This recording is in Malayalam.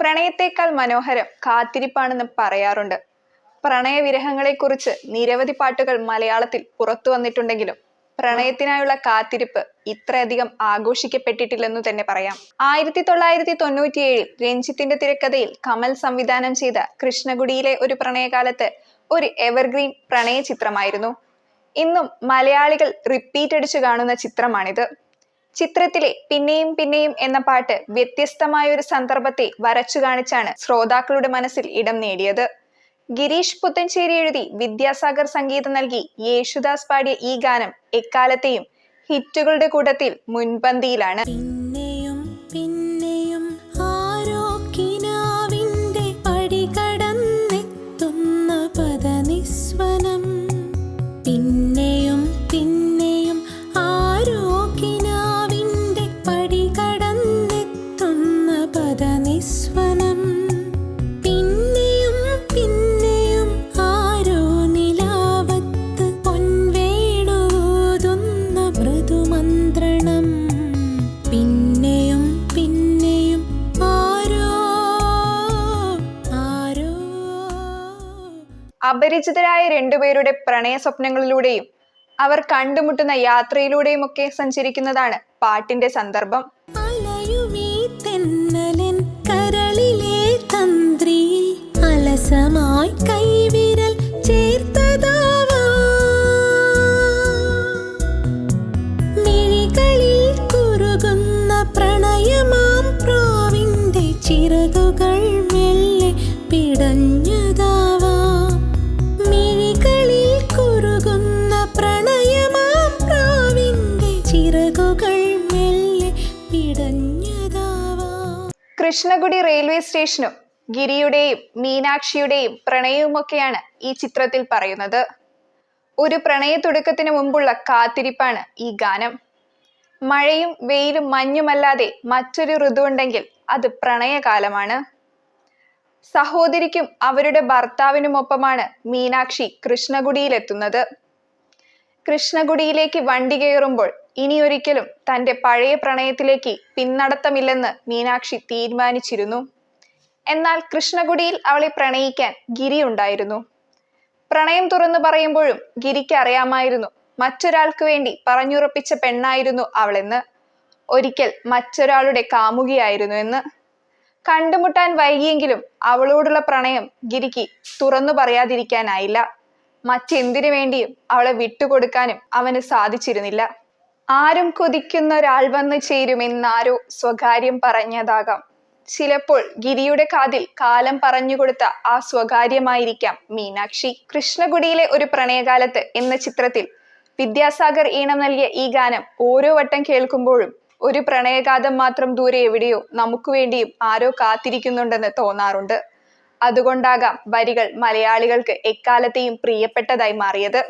പ്രണയത്തേക്കാൾ മനോഹരം കാത്തിരിപ്പാണെന്ന് പറയാറുണ്ട്. പ്രണയവിരഹങ്ങളെക്കുറിച്ച് നിരവധി പാട്ടുകൾ മലയാളത്തിൽ പുറത്തു വന്നിട്ടുണ്ടെങ്കിലും പ്രണയത്തിനായുള്ള കാത്തിരിപ്പ് ഇത്രയധികം ആഘോഷിക്കപ്പെട്ടിട്ടില്ലെന്നു തന്നെ പറയാം. ആയിരത്തി തൊള്ളായിരത്തി തൊണ്ണൂറ്റിയേഴിൽ രഞ്ജിത്തിന്റെ തിരക്കഥയിൽ കമൽ സംവിധാനം ചെയ്ത കൃഷ്ണകുടിയിലെ ഒരു പ്രണയകാലത്ത് ഒരു എവർഗ്രീൻ പ്രണയ ചിത്രമായിരുന്നു ഇന്നും മലയാളികൾ റിപ്പീറ്റ് അടിച്ചു കാണുന്ന ചിത്രമാണിത്. ചിത്രത്തിലെ പിന്നെയും പിന്നെയും എന്ന പാട്ട് വ്യത്യസ്തമായ ഒരു സന്ദർഭത്തെ വരച്ചു കാണിച്ചാണ് ശ്രോതാക്കളുടെ മനസ്സിൽ ഇടം നേടിയത്. ഗിരീഷ് പുത്തഞ്ചേരി എഴുതി വിദ്യാസാഗർ സംഗീതം നൽകി യേശുദാസ് പാടിയ ഈ ഗാനം എക്കാലത്തെയും ഹിറ്റുകളുടെ കൂട്ടത്തിൽ മുൻപന്തിയിലാണ്. അപരിചിതരായ രണ്ടുപേരുടെ പ്രണയ സ്വപ്നങ്ങളിലൂടെയും അവർ കണ്ടുമുട്ടുന്ന യാത്രയിലൂടെയും ഒക്കെ സഞ്ചരിക്കുന്നതാണ് പാട്ടിന്റെ സന്ദർഭം. പ്രണയമാം പ്രാവിന്റെ ചിറകുകൾ മെല്ലെ പിടഞ്ഞതാവാം കൃഷ്ണഗുഡി റെയിൽവേ സ്റ്റേഷനും ഗിരിയുടെയും മീനാക്ഷിയുടെയും പ്രണയവുമൊക്കെയാണ് ഈ ചിത്രത്തിൽ പറയുന്നത്. ഒരു പ്രണയ തുടക്കത്തിന് മുമ്പുള്ള കാത്തിരിപ്പാണ് ഈ ഗാനം. മഴയും വെയിലും മഞ്ഞുമല്ലാതെ മറ്റൊരു ഋതുവുണ്ടെങ്കിൽ അത് പ്രണയകാലമാണ്. സഹോദരിക്കും അവരുടെ ഭർത്താവിനുമൊപ്പമാണ് മീനാക്ഷി കൃഷ്ണഗുഡിയിലെത്തുന്നത്. കൃഷ്ണഗുഡിയിലേക്ക് വണ്ടി കയറുമ്പോൾ ഇനി തന്റെ പഴയ പ്രണയത്തിലേക്ക് പിന്നടത്തമില്ലെന്ന് മീനാക്ഷി തീരുമാനിച്ചിരുന്നു. എന്നാൽ കൃഷ്ണകുടിയിൽ അവളെ പ്രണയിക്കാൻ ഗിരി ഉണ്ടായിരുന്നു പ്രണയം തുറന്നു പറയുമ്പോഴും ഗിരിക്ക് അറിയാമായിരുന്നു മറ്റൊരാൾക്ക് വേണ്ടി പറഞ്ഞുറപ്പിച്ച പെണ്ണായിരുന്നു അവളെന്ന്. ഒരിക്കൽ മറ്റൊരാളുടെ കാമുകിയായിരുന്നു എന്ന്. കണ്ടുമുട്ടാൻ വൈകിയെങ്കിലും അവളോടുള്ള പ്രണയം ഗിരിക്ക് തുറന്നു പറയാതിരിക്കാനായില്ല. മറ്റെന്തിനു വേണ്ടിയും അവളെ വിട്ടുകൊടുക്കാനും അവന് സാധിച്ചിരുന്നില്ല. ആരും കൊതിക്കുന്ന ഒരാൾ വന്നു ചേരുമെന്നാരോ സ്വകാര്യം പറഞ്ഞതാകാം. ചിലപ്പോൾ ഗിരിയുടെ കാതിൽ കാലം പറഞ്ഞുകൊടുത്ത ആ സ്വകാര്യമായിരിക്കാം മീനാക്ഷി. കൃഷ്ണഗുഡിയിലെ ഒരു പ്രണയകാലത്ത് എന്ന ചിത്രത്തിൽ വിദ്യാസാഗർ ഈണം നൽകിയ ഈ ഗാനം ഓരോ വട്ടം കേൾക്കുമ്പോഴും ഒരു പ്രണയകാതം മാത്രം ദൂരെ എവിടെയോ നമുക്ക് വേണ്ടിയും ആരോ കാത്തിരിക്കുന്നുണ്ടെന്ന് തോന്നാറുണ്ട്. അതുകൊണ്ടാകാം വരികൾ മലയാളികൾക്ക് എക്കാലത്തെയും പ്രിയപ്പെട്ടതായി മാറിയത്.